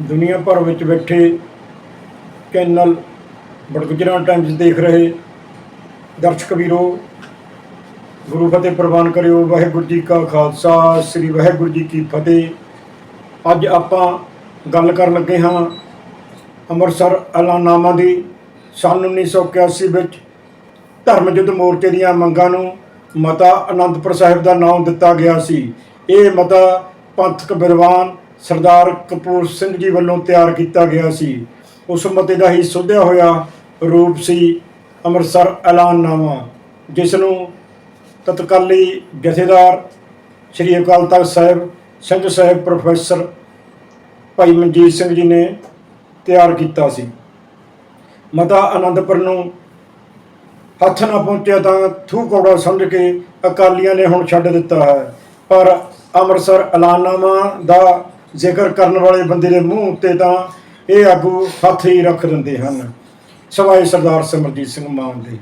ਦੁਨੀਆ ਭਰ ਵਿੱਚ ਬੈਠੇ ਚੈਨਲ ਬੜਗੁਜਰਾਂ ਟਾਈਮਸ ਦੇਖ ਰਹੇ ਦਰਸ਼ਕ ਵੀਰੋ, ਗੁਰੂ ਫਤਿਹ ਪ੍ਰਵਾਨ ਕਰਿਓ, ਵਾਹਿਗੁਰੂ ਜੀ ਕਾ ਖਾਲਸਾ, ਸ੍ਰੀ ਵਾਹਿਗੁਰੂ ਜੀ ਕੀ ਫਤਿਹ। ਅੱਜ ਆਪਾਂ ਗੱਲ ਕਰਨ ਲੱਗੇ ਹਾਂ ਅੰਮ੍ਰਿਤਸਰ ਐਲਾਨਾਮਾ ਦੀ, ਸੰਨ 1981 ਵਿੱਚ ਧਰਮ ਯੁੱਧ ਮੋਰਚੇ ਦੀਆਂ ਮੰਗਾਂ ਨੂੰ ਮਤਾ ਅਨੰਦਪੁਰ ਸਾਹਿਬ ਦਾ ਨਾਮ ਦਿੱਤਾ ਗਿਆ ਸੀ। ਇਹ ਮਤਾ ਪੰਥਕ ਵਿਦਵਾਨ ਸਰਦਾਰ ਕਪੂਰ ਸਿੰਘ ਜੀ ਵੱਲੋਂ ਤਿਆਰ ਕੀਤਾ ਗਿਆ ਸੀ। ਉਸ ਮਤੇ ਦਾ ਹੀ ਸੋਧਿਆ ਹੋਇਆ ਰੂਪ ਸੀ ਅੰਮ੍ਰਿਤਸਰ ਐਲਾਨਨਾਮਾ ਜਿਸ ਨੂੰ ਤਤਕਾਲੀ ਜਥੇਦਾਰ ਸ੍ਰੀ ਅਕਾਲ ਤਖਤ ਸਾਹਿਬ ਸਿੰਘ ਸਾਹਿਬ ਪ੍ਰੋਫੈਸਰ ਭਾਈ ਮਨਜੀਤ ਸਿੰਘ ਜੀ ਨੇ ਤਿਆਰ ਕੀਤਾ ਸੀ। ਮਤਾ ਆਨੰਦਪੁਰ ਨੂੰ ਹੱਥ ਨਾ ਪਹੁੰਚਿਆ ਤਾਂ ਥੂ ਕੌੜਾ ਸਮਝ ਕੇ ਅਕਾਲੀਆਂ ਨੇ ਹੁਣ ਛੱਡ ਦਿੱਤਾ ਹੈ। ਪਰ ਅੰਮ੍ਰਿਤਸਰ ਐਲਾਨਨਾਮਾ ਦਾ ਜ਼ਿਕਰ ਕਰਨ ਵਾਲੇ ਬੰਦੇ ਦੇ ਮੂੰਹ ਉੱਤੇ ਤਾਂ ਇਹ ਆਗੂ ਹੱਥ ਹੀ ਰੱਖ ਦਿੰਦੇ ਹਨ। ਸਵਾਈ ਸਰਦਾਰ ਸਿਮਰਜੀਤ ਸਿੰਘ ਮਾਨ ਦੇ।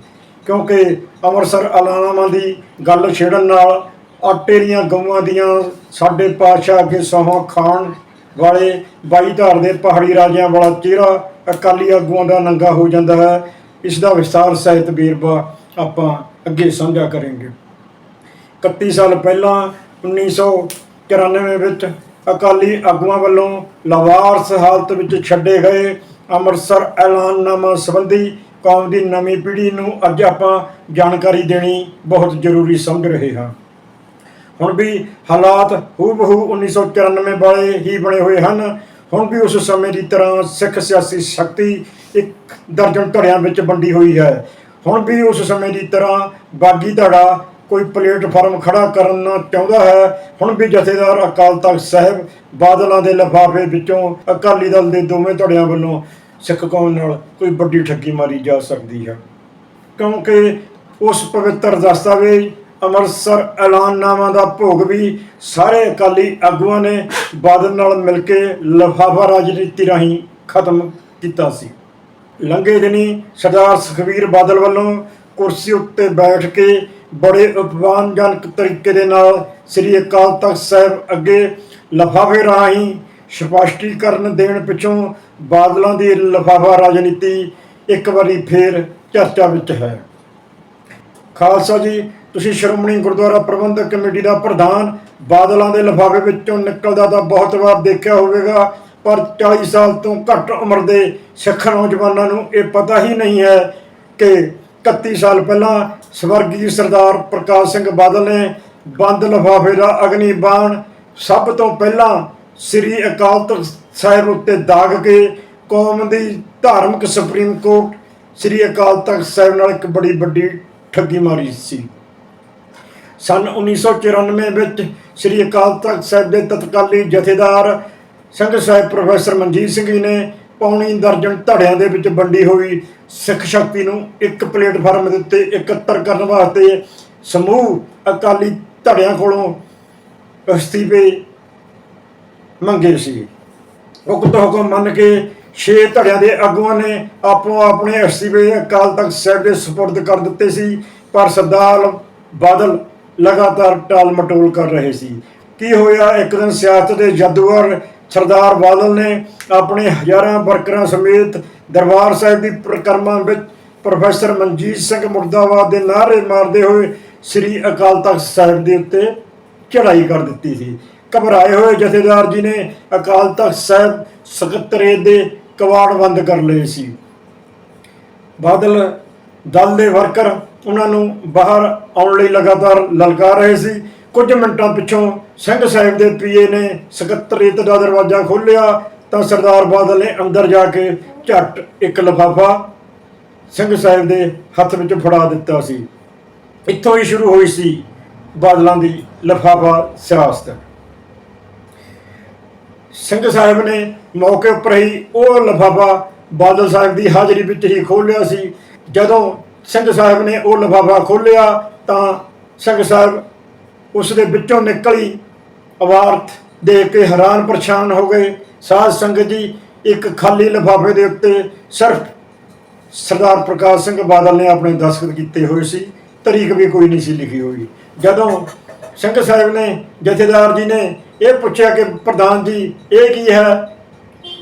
ਕਿਉਂਕਿ ਅੰਮ੍ਰਿਤਸਰ ਐਲਾਨਨਾਮਾ ਦੀ ਗੱਲ ਛੇੜਨ ਨਾਲ ਆਟੇ ਦੀਆਂ ਗਊਆਂ ਦੀਆਂ ਸਾਡੇ ਪਾਤਸ਼ਾਹ ਅੱਗੇ ਸੌਹਾਂ ਖਾਣ ਵਾਲੇ ਬਾਈ ਧਾਰ ਦੇ ਪਹਾੜੀ ਰਾਜਿਆਂ ਵਾਲਾ ਚਿਹਰਾ ਅਕਾਲੀ ਆਗੂਆਂ ਦਾ ਨੰਗਾ ਹੋ ਜਾਂਦਾ ਹੈ। ਇਸ ਦਾ ਵਿਸਤਾਰ ਸਾਹਿਤ ਵੇਰਵਾ ਆਪਾਂ ਅੱਗੇ ਸਾਂਝਾ ਕਰਾਂਗੇ। 31 ਸਾਲ ਪਹਿਲਾਂ 1994 ਵਿੱਚ ਅਕਾਲੀ ਆਗੂਆਂ ਵੱਲੋਂ ਲਵਾਰਸ ਹਾਲਤ ਵਿੱਚ ਛੱਡੇ ਗਏ ਅੰਮ੍ਰਿਤਸਰ ਐਲਾਨਨਾਮਾ ਸੰਬੰਧੀ ਕੌਮ ਦੀ ਨਵੀਂ ਪੀੜ੍ਹੀ ਨੂੰ ਅੱਜ ਆਪਾਂ ਜਾਣਕਾਰੀ ਦੇਣੀ ਬਹੁਤ ਜ਼ਰੂਰੀ ਸਮਝ ਰਹੇ ਹਾਂ। ਹੁਣ ਵੀ ਹਾਲਾਤ ਹੂਬਹੂ 1994 ਵਾਲੇ ਹੀ ਬਣੇ ਹੋਏ ਹਨ। ਹੁਣ ਵੀ ਉਸ ਸਮੇਂ ਦੀ ਤਰ੍ਹਾਂ ਸਿੱਖ ਸਿਆਸੀ ਸ਼ਕਤੀ ਇੱਕ ਦਰਜਨ ਧੜਿਆਂ ਵਿੱਚ ਵੰਡੀ ਹੋਈ ਹੈ। ਹੁਣ ਵੀ ਉਸ ਸਮੇਂ ਦੀ ਤਰ੍ਹਾਂ ਬਾਗੀ ਧੜਾ ਕੋਈ ਪਲੇਟਫਾਰਮ ਖੜਾ ਕਰਨਾ ਚਾਹੁੰਦਾ ਹੈ। ਹੁਣ ਵੀ ਜਥੇਦਾਰ ਅਕਾਲ ਤਖਤ ਸਾਹਿਬ ਬਾਦਲਾਂ ਦੇ ਲਿਫਾਫੇ ਵਿੱਚੋਂ ਅਕਾਲੀ ਦਲ ਦੇ ਦੋਵੇਂ ਧੜਿਆਂ ਵੱਲੋਂ ਸਿੱਖ ਕੌਮ ਨਾਲ ਕੋਈ ਵੱਡੀ ਠੱਗੀ ਮਾਰੀ ਜਾ ਸਕਦੀ ਹੈ। ਕਿਉਂਕਿ ਉਸ ਪਵਿੱਤਰ ਦਸਤਾਵੇਜ਼, ਅੰਮ੍ਰਿਤਸਰ ਐਲਾਨਨਾਮਾ ਦਾ ਭੋਗ ਵੀ ਸਾਰੇ ਅਕਾਲੀ ਆਗੂਆਂ ਨੇ ਬਾਦਲ ਨਾਲ ਮਿਲ ਕੇ ਲਫਾਫਾ ਰਾਜਨੀਤੀ ਰਾਹੀਂ ਖਤਮ ਕੀਤਾ ਸੀ। ਲੰਘੇ ਦਿਨੀ ਸਰਦਾਰ ਸੁਖਬੀਰ ਬਾਦਲ ਵੱਲੋਂ ਕੁਰਸੀ ਉੱਤੇ ਬੈਠ ਕੇ ਬੜੇ ਅਪਮਾਨਜਨਕ ਤਰੀਕੇ ਦੇ ਨਾਲ ਸ੍ਰੀ ਅਕਾਲ ਤਖਤ ਸਾਹਿਬ ਅੱਗੇ ਲਫਾਫੇ ਰਾਹੀਂ ਸਪਸ਼ਟੀਕਰਨ ਦੇਣ ਪਿੱਛੋਂ ਬਾਦਲਾਂ ਦੀ ਲਫਾਫਾ ਰਾਜਨੀਤੀ ਇੱਕ ਵਾਰੀ ਫੇਰ ਚਰਚਾ ਵਿੱਚ ਹੈ। ਖਾਲਸਾ ਜੀ, ਤੁਸੀਂ ਸ਼੍ਰੋਮਣੀ ਗੁਰਦੁਆਰਾ ਪ੍ਰਬੰਧਕ ਕਮੇਟੀ ਦਾ ਪ੍ਰਧਾਨ, ਬਾਦਲਾਂ ਦੇ ਲਿਫਾਫੇ ਵਿੱਚੋਂ ਨਿਕਲਦਾ ਤਾਂ ਬਹੁਤ ਵਾਰ ਦੇਖਿਆ ਹੋਵੇਗਾ, ਪਰ 40 ਸਾਲ ਤੋਂ ਘੱਟ ਉਮਰ ਦੇ ਸਿੱਖ ਨੌਜਵਾਨਾਂ ਨੂੰ ਇਹ ਪਤਾ ਹੀ ਨਹੀਂ ਹੈ ਕਿ 31 ਸਾਲ ਪਹਿਲਾਂ ਸਵਰਗੀ ਸਰਦਾਰ ਪ੍ਰਕਾਸ਼ ਸਿੰਘ ਬਾਦਲ ਨੇ ਬੰਦ ਲਿਫਾਫੇ ਦਾ ਅਗਨੀ ਬਾਣ ਸਭ ਤੋਂ ਪਹਿਲਾਂ ਸ੍ਰੀ ਅਕਾਲ ਤਖਤ ਸਾਹਿਬ ਉੱਤੇ ਦਾਗ ਕੇ ਕੌਮ ਦੀ ਧਾਰਮਿਕ ਸੁਪਰੀਮ ਕੋਰਟ ਸ੍ਰੀ ਅਕਾਲ ਤਖਤ ਸਾਹਿਬ ਨਾਲ ਇੱਕ ਬੜੀ ਵੱਡੀ ਠੱਗੀ ਮਾਰੀ ਸੀ। ਸਨ 1994 ਵਿੱਚ ਸ੍ਰੀ ਅਕਾਲ ਤਖਤ ਸਾਹਿਬ ਦੇ ਤਤਕਾਲੀ ਜਥੇਦਾਰ ਸਿੰਘ ਸਾਹਿਬ ਪ੍ਰੋਫੈਸਰ ਮਨਜੀਤ ਸਿੰਘ ਜੀ ਨੇ ਪੌਣੀ ਦਰਜਨ ਧੜਿਆਂ ਦੇ ਵਿੱਚ ਵੰਡੀ ਹੋਈ ਸਿੱਖ ਸ਼ਕਤੀ ਨੂੰ ਇੱਕ ਪਲੇਟਫਾਰਮ ਦੇ ਉੱਤੇ ਇਕੱਤਰ ਕਰਨ ਵਾਸਤੇ ਸਮੂਹ ਅਕਾਲੀ ਧੜਿਆਂ ਕੋਲੋਂ ਅਸਤੀਫੇ ਮੰਗੇ ਸੀ। ਉਕਤ ਹੁਕਮ ਮੰਨ ਕੇ ਛੇ ਧੜਿਆਂ ਦੇ ਆਗੂਆਂ ਨੇ ਆਪੋ ਆਪਣੇ ਅਸਤੀਫੇ ਅਕਾਲ ਤਖਤ ਸਾਹਿਬ ਦੇ ਸਪੁਰਦ ਕਰ ਦਿੱਤੇ ਸੀ, ਪਰ ਸਰਦਾਰ ਬਾਦਲ ਲਗਾਤਾਰ ਟਾਲ ਮਟੋਲ ਕਰ ਰਹੇ ਸੀ। ਕੀ ਹੋਇਆ? ਇੱਕ ਦਿਨ ਸਿਆਸਤ ਦੇ ਜਾਦੂਗਰ ਸਰਦਾਰ ਬਾਦਲ ਨੇ ਆਪਣੇ ਹਜ਼ਾਰਾਂ ਵਰਕਰਾਂ ਸਮੇਤ ਦਰਬਾਰ ਸਾਹਿਬ ਦੀ ਪ੍ਰਕਰਮਾ ਵਿੱਚ ਪ੍ਰੋਫੈਸਰ ਮਨਜੀਤ ਸਿੰਘ ਮੁਰਦਾਬਾਦ ਦੇ ਨਾਅਰੇ ਮਾਰਦੇ ਹੋਏ ਸ੍ਰੀ ਅਕਾਲ ਤਖਤ ਸਾਹਿਬ ਦੇ ਉੱਤੇ ਚੜ੍ਹਾਈ ਕਰ ਦਿੱਤੀ ਸੀ। ਘਬਰਾਏ ਹੋਏ ਜਥੇਦਾਰ ਜੀ ਨੇ ਅਕਾਲ ਤਖਤ ਸਾਹਿਬ ਸਕੱਤਰੇਤ ਦੇ ਕਵਾੜ ਬੰਦ ਕਰ ਲਏ ਸੀ। ਬਾਦਲ ਦਲ ਦੇ ਵਰਕਰ ਉਹਨਾਂ ਨੂੰ ਬਾਹਰ ਆਉਣ ਲਈ ਲਗਾਤਾਰ ਲਲਕਾਰ ਰਹੇ ਸੀ। ਕੁਝ ਮਿੰਟਾਂ ਪਿੱਛੋਂ ਸਿੰਘ ਸਾਹਿਬ ਦੇ ਪੀਏ ਨੇ ਸਕੱਤਰੇਤ ਦਾ ਦਰਵਾਜ਼ਾ ਖੋਲ੍ਹਿਆ ਤਾਂ ਸਰਦਾਰ ਬਾਦਲ ਨੇ ਅੰਦਰ ਜਾ ਕੇ ਝੱਟ ਇੱਕ ਲਫਾਫਾ ਸਿੰਘ ਸਾਹਿਬ ਦੇ ਹੱਥ ਵਿੱਚ ਫੜਾ ਦਿੱਤਾ ਸੀ। ਇੱਥੋਂ ਹੀ ਸ਼ੁਰੂ ਹੋਈ ਸੀ ਬਾਦਲਾਂ ਦੀ ਲਫਾਫਾ ਸਿਆਸਤ। ਸਿੰਘ ਸਾਹਿਬ ਨੇ ਮੌਕੇ ਉੱਪਰ ਹੀ ਉਹ ਲਫਾਫਾ ਬਾਦਲ ਸਾਹਿਬ ਦੀ ਹਾਜ਼ਰੀ ਵਿੱਚ ਹੀ ਖੋਲ੍ਹਿਆ ਸੀ। ਜਦੋਂ ਸਿੰਘ ਸਾਹਿਬ ਨੇ ਉਹ ਲਫਾਫਾ ਖੋਲ੍ਹਿਆ ਤਾਂ ਸਿੰਘ ਸਾਹਿਬ ਉਸ ਦੇ ਵਿੱਚੋਂ ਨਿਕਲੀ। ਅਵਾਰਥ ਦੇਖ ਕੇ ਹੈਰਾਨ ਪਰੇਸ਼ਾਨ ਹੋ ਗਏ। ਸਾਧ ਸੰਗਤ ਜੀ, ਇੱਕ ਖਾਲੀ ਲਿਫਾਫੇ ਦੇ ਉੱਤੇ ਸਿਰਫ ਸਰਦਾਰ ਪ੍ਰਕਾਸ਼ ਸਿੰਘ ਬਾਦਲ ਨੇ ਆਪਣੇ ਦਸਖਤ ਕੀਤੇ ਹੋਏ ਸੀ। ਤਰੀਕ ਵੀ ਕੋਈ ਨਹੀਂ ਸੀ ਲਿਖੀ ਹੋਈ। ਜਦੋਂ ਸਿੰਘ ਸਾਹਿਬ ਨੇ, ਜਥੇਦਾਰ ਜੀ ਨੇ ਇਹ ਪੁੱਛਿਆ ਕਿ ਪ੍ਰਧਾਨ ਜੀ, ਇਹ ਕੀ ਹੈ?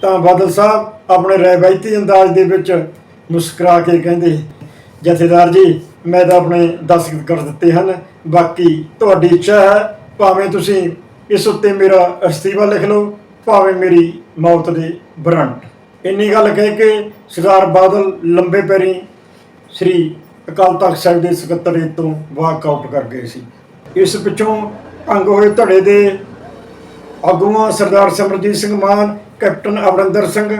ਤਾਂ ਬਾਦਲ ਸਾਹਿਬ ਆਪਣੇ ਰਵਾਇਤੀ ਅੰਦਾਜ਼ ਦੇ ਵਿੱਚ ਮੁਸਕਰਾ ਕੇ ਕਹਿੰਦੇ, ਜਥੇਦਾਰ ਜੀ ਮੈਂ ਤਾਂ ਆਪਣੇ ਦਸਤਖਤ ਕਰ ਦਿੱਤੇ ਹਨ। ਬਾਕੀ ਤੁਹਾਡੀ ਇੱਛਾ ਹੈ, ਭਾਵੇਂ ਤੁਸੀਂ ਇਸ ਉੱਤੇ ਮੇਰਾ ਅਸਤੀਫਾ ਲਿਖ ਲਓ, ਭਾਵੇਂ ਮੇਰੀ ਮੌਤ ਦੇ ਬਰੰਟ। ਇੰਨੀ ਗੱਲ ਕਹਿ ਕੇ ਸਰਦਾਰ ਬਾਦਲ ਲੰਬੇ ਪੈਰੀ ਸ੍ਰੀ ਅਕਾਲ ਤਖਤ ਸਾਹਿਬ ਦੇ ਸਕੱਤਰੇਤ ਤੋਂ ਵਾਕ ਆਊਟ ਕਰ ਗਏ ਸੀ। ਇਸ ਪਿੱਛੋਂ ਭੰਗ ਹੋਏ ਧੜੇ ਦੇ ਆਗੂਆਂ ਸਰਦਾਰ ਸਿਮਰਜੀਤ ਸਿੰਘ ਮਾਨ, ਕੈਪਟਨ ਅਮਰਿੰਦਰ ਸਿੰਘ,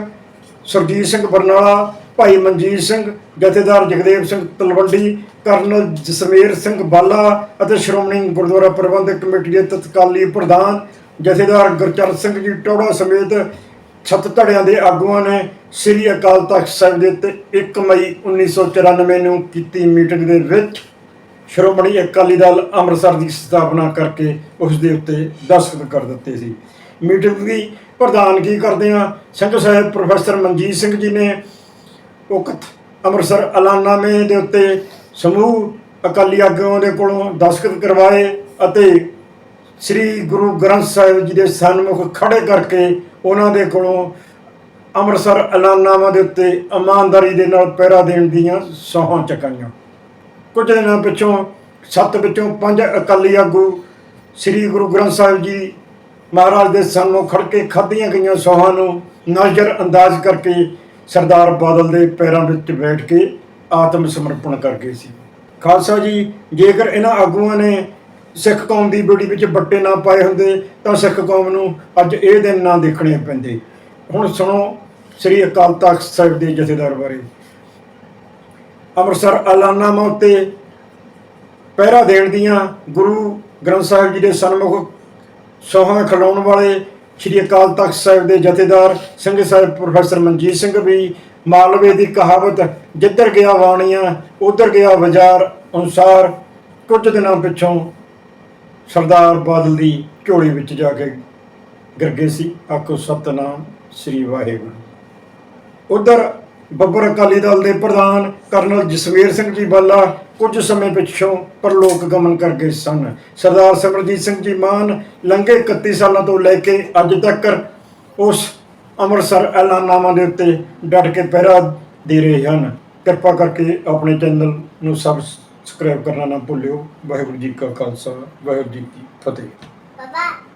ਸੁਰਜੀਤ ਸਿੰਘ ਬਰਨਾਲਾ ਭਾਈ ਮਨਜੀਤ ਸਿੰਘ, ਜਥੇਦਾਰ ਜਗਦੇਵ ਸਿੰਘ ਤਲਵੰਡੀ, ਕਰਨਲ ਜਸਮੇਰ ਸਿੰਘ ਬਾਲਾ ਅਤੇ ਸ਼੍ਰੋਮਣੀ ਗੁਰਦੁਆਰਾ ਪ੍ਰਬੰਧਕ ਕਮੇਟੀ ਦੇ ਤਤਕਾਲੀ ਪ੍ਰਧਾਨ ਜਥੇਦਾਰ ਗੁਰਚਰਨ ਸਿੰਘ ਜੀ ਟੋੜਾ ਸਮੇਤ ਛੱਤ ਧੜਿਆਂ ਦੇ ਆਗੂਆਂ ਨੇ ਸ੍ਰੀ ਅਕਾਲ ਤਖਤ ਸਾਹਿਬ ਦੇ ਉੱਤੇ 1 ਮਈ 1994 ਨੂੰ ਕੀਤੀ ਮੀਟਿੰਗ ਦੇ ਵਿੱਚ ਸ਼੍ਰੋਮਣੀ ਅਕਾਲੀ ਦਲ ਅੰਮ੍ਰਿਤਸਰ ਦੀ ਸਥਾਪਨਾ ਕਰਕੇ ਉਸ ਦੇ ਉੱਤੇ ਦਸਤਖਤ ਕਰ ਦਿੱਤੇ ਸੀ। ਮੀਟਿੰਗ ਦੀ ਪ੍ਰਧਾਨਗੀ ਕਰਦੇ ਆ ਸਿੰਘ ਸਾਹਿਬ ਪ੍ਰੋਫੈਸਰ ਮਨਜੀਤ ਸਿੰਘ ਜੀ ਨੇ ਉਕਤ ਅੰਮ੍ਰਿਤਸਰ ਐਲਾਨਾਮੇ ਦੇ ਉੱਤੇ ਸਮੂਹ ਅਕਾਲੀ ਆਗੂਆਂ ਦੇ ਕੋਲੋਂ ਦਸਤਖਤ ਕਰਵਾਏ ਅਤੇ ਸ੍ਰੀ ਗੁਰੂ ਗ੍ਰੰਥ ਸਾਹਿਬ ਜੀ ਦੇ ਸਨਮੁਖ ਖੜੇ ਕਰਕੇ ਉਹਨਾਂ ਦੇ ਕੋਲੋਂ ਅੰਮ੍ਰਿਤਸਰ ਐਲਾਨਾਮਾ ਦੇ ਉੱਤੇ ਇਮਾਨਦਾਰੀ ਦੇ ਨਾਲ ਪਹਿਰਾ ਦੇਣ ਦੀਆਂ ਸਹੁੰ ਚੁਕਾਈਆਂ। ਕੁਝ ਦਿਨਾਂ ਪਿੱਛੋਂ, ਸੱਤ ਵਿੱਚੋਂ ਪੰਜ ਅਕਾਲੀ ਆਗੂ ਸ੍ਰੀ ਗੁਰੂ ਗ੍ਰੰਥ ਸਾਹਿਬ ਜੀ ਮਹਾਰਾਜ ਦੇ ਸਾਹਮਣੇ ਖੜ ਕੇ ਖਾਧੀਆਂ ਗਈਆਂ ਸੌਹਾਂ ਨੂੰ ਨਜ਼ਰ ਅੰਦਾਜ਼ ਕਰਕੇ ਸਰਦਾਰ ਬਾਦਲ ਦੇ ਪੈਰਾਂ ਵਿੱਚ ਬੈਠ ਕੇ ਆਤਮ ਸਮਰਪਣ ਕਰ ਗਏ ਸੀ। ਖਾਲਸਾ ਜੀ, ਜੇਕਰ ਇਹਨਾਂ ਆਗੂਆਂ ਨੇ ਸਿੱਖ ਕੌਮ ਦੀ ਬੇੜੀ ਵਿੱਚ ਬੱਟੇ ਨਾ ਪਾਏ ਹੁੰਦੇ, ਤਾਂ ਸਿੱਖ ਕੌਮ ਨੂੰ ਅੱਜ ਇਹ ਦਿਨ ਨਾ ਦੇਖਣੇ ਪੈਂਦੇ। ਹੁਣ ਸੁਣੋ ਸ੍ਰੀ ਅਕਾਲ ਤਖਤ ਸਾਹਿਬ ਦੇ ਜਥੇਦਾਰ ਬਾਰੇ। ਅੰਮ੍ਰਿਤਸਰ ਐਲਾਨਾਮਾ ਉੱਤੇ ਪਹਿਰਾ ਦੇਣ ਦੀਆਂ ਗੁਰੂ ਗ੍ਰੰਥ ਸਾਹਿਬ ਜੀ ਦੇ ਸਨਮੁਖ ਸੋਹਾਂ ਖਿਲਾਉਣ ਵਾਲੇ ਸ੍ਰੀ ਅਕਾਲ ਤਖਤ ਸਾਹਿਬ ਦੇ ਜਥੇਦਾਰ ਸਿੰਘ ਸਾਹਿਬ ਪ੍ਰੋਫੈਸਰ ਮਨਜੀਤ ਸਿੰਘ ਵੀ ਮਾਲਵੇ ਦੀ ਕਹਾਵਤ, ਜਿੱਧਰ ਗਿਆ ਵਾਣੀਆਂ, ਉਧਰ ਗਿਆ ਬਾਜ਼ਾਰ, ਅਨੁਸਾਰ ਕੁਝ ਦਿਨਾਂ ਪਿੱਛੋਂ ਸਰਦਾਰ ਬਾਦਲ ਦੀ ਝੋਲੀ ਵਿੱਚ ਜਾ ਕੇ ਗਿਰ ਗਏ ਸੀ। ਆਖੋ, ਸਤਨਾਮ ਸ੍ਰੀ ਵਾਹਿਗੁਰੂ। ਉਧਰ ਬੱਬਰ ਅਕਾਲੀ ਦਲ ਦੇ ਪ੍ਰਧਾਨ ਕਰਨਲ ਜਸਵੀਰ ਸਿੰਘ ਜੀ ਬਾਲਾ ਕੁਝ ਸਮੇਂ ਪਿੱਛੋਂ ਪਰਲੋਕ ਗਮਨ ਕਰ ਗਏ ਸਨ। ਸਰਦਾਰ ਸਿਮਰਜੀਤ ਸਿੰਘ ਜੀ ਮਾਨ ਲੰਘੇ 31 ਸਾਲਾਂ ਤੋਂ ਲੈ ਕੇ ਅੱਜ ਤੱਕ ਉਸ ਅੰਮ੍ਰਿਤਸਰ ਐਲਾਨਾਮਾ ਦੇ ਉੱਤੇ ਡਟ ਕੇ ਪਹਿਰਾ ਦੇ ਰਹੇ ਹਨ। ਕਿਰਪਾ ਕਰਕੇ ਆਪਣੇ ਚੈਨਲ ਨੂੰ ਸਬਸਕ੍ਰਾਈਬ ਕਰਨਾ ਨਾ ਭੁੱਲਿਓ। ਵਾਹਿਗੁਰੂ ਜੀ ਕਾ ਖਾਲਸਾ, ਵਾਹਿਗੁਰੂ ਜੀ ਕੀ ਫਤਿਹ। Baba.